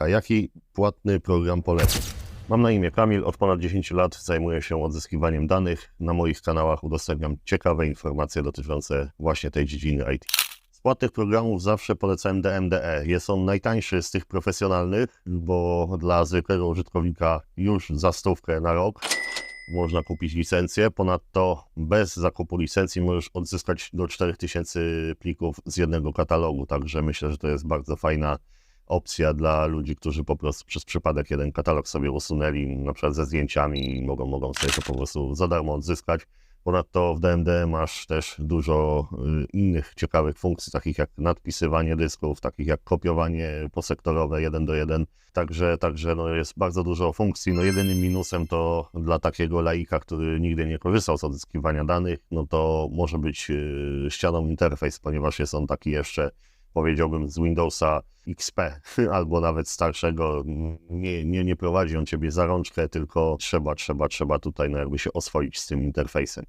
A jaki płatny program polecam? Mam na imię Kamil, od ponad 10 lat zajmuję się odzyskiwaniem danych. Na moich kanałach udostępniam ciekawe informacje dotyczące właśnie tej dziedziny IT. Z płatnych programów zawsze polecałem DMDE. Jest on najtańszy z tych profesjonalnych, bo dla zwykłego użytkownika już za stówkę na rok można kupić licencję. Ponadto bez zakupu licencji możesz odzyskać do 4000 plików z jednego katalogu, także myślę, że to jest bardzo fajna opcja dla ludzi, którzy po prostu przez przypadek jeden katalog sobie usunęli, na przykład ze zdjęciami i mogą, mogą sobie to po prostu za darmo odzyskać. Ponadto w DMD masz też dużo y, innych ciekawych funkcji, takich jak nadpisywanie dysków, takich jak kopiowanie posektorowe jeden do jeden. Także, także no jest bardzo dużo funkcji. No jedynym minusem to dla takiego laika, który nigdy nie korzystał z odzyskiwania danych, no to może być y, ścianą interfejs, ponieważ jest on taki jeszcze powiedziałbym z Windowsa XP albo nawet starszego. Nie, nie, nie prowadzi on ciebie za rączkę, tylko trzeba, trzeba, trzeba tutaj no jakby się oswoić z tym interfejsem.